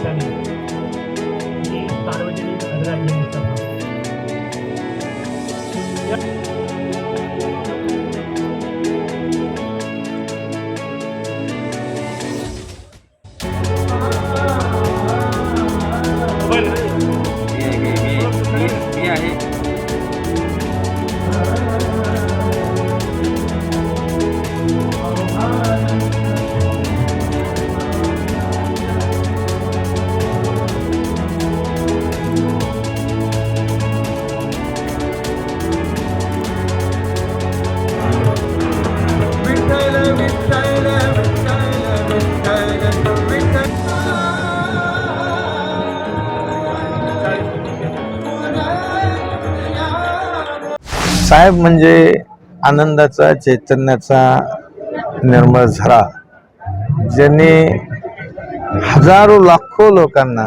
study. साहेब म्हणजे आनंदाचा चैतन्याचा निर्मळ झरा ज्यांनी हजारो लाखो लोकांना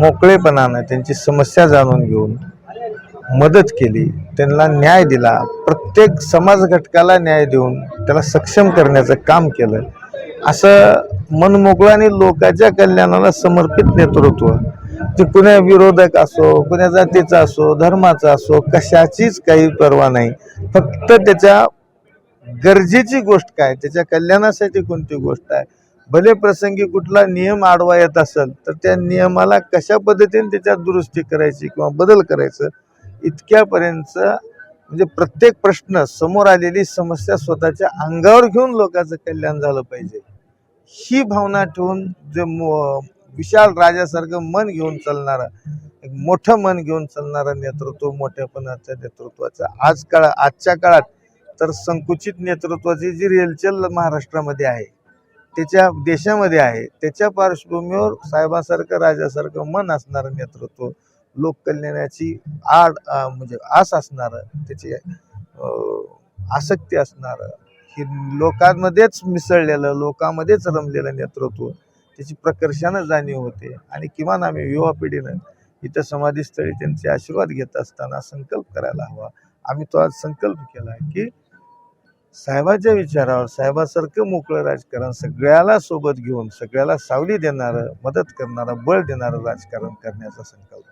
मोकळेपणानं त्यांची समस्या जाणून घेऊन मदत केली त्यांना न्याय दिला. प्रत्येक समाज घटकाला न्याय देऊन त्याला सक्षम करण्याचं काम केलं. असं मनमोकळाने आणि लोकांच्या कल्याणाला समर्पित नेतृत्व ते कुण्या विरोधक असो कुण्या जातीचा असो धर्माचा असो कशाचीच काही पर्वा नाही. फक्त त्याच्या गरजेची गोष्ट काय त्याच्या कल्याणासाठी कोणती गोष्ट आहे? भले प्रसंगी कुठला नियम आडवा येत असेल तर त्या नियमाला कशा पद्धतीने त्याच्यात दुरुस्ती करायची किंवा बदल करायचं इतक्यापर्यंत म्हणजे प्रत्येक प्रश्न समोर आलेली समस्या स्वतःच्या अंगावर घेऊन लोकांचं कल्याण झालं पाहिजे. ही भावना ठेवून जे विशाल राजासारखं मन घेऊन चालणारं एक मोठं मन घेऊन चालणारं नेतृत्व मोठ्यापणाच्या नेतृत्वाचं. आज काळा आजच्या काळात तर संकुचित नेतृत्वाची जी रेलचल महाराष्ट्रामध्ये आहे त्याच्या देशामध्ये आहे त्याच्या पार्श्वभूमीवर साहेबासारखं राजासारखं मन असणारं नेतृत्व लोककल्याणाची आड म्हणजे आस असणारं त्याची आसक्ती असणारं ही लोकांमध्येच मिसळलेलं लोकांमध्येच रमलेलं नेतृत्व त्याची प्रकर्षानं जाणीव होते. आणि किमान आम्ही युवा पिढीनं इथं समाधीस्थळी त्यांचे आशीर्वाद घेत असताना संकल्प करायला हवा. आम्ही तो आज संकल्प केला आहे की साहेबाच्या विचारावर साहेबासारखं मोकळं राजकारण सगळ्याला सोबत घेऊन सगळ्याला सावली देणारं मदत करणारं बळ देणारं राजकारण करण्याचा संकल्प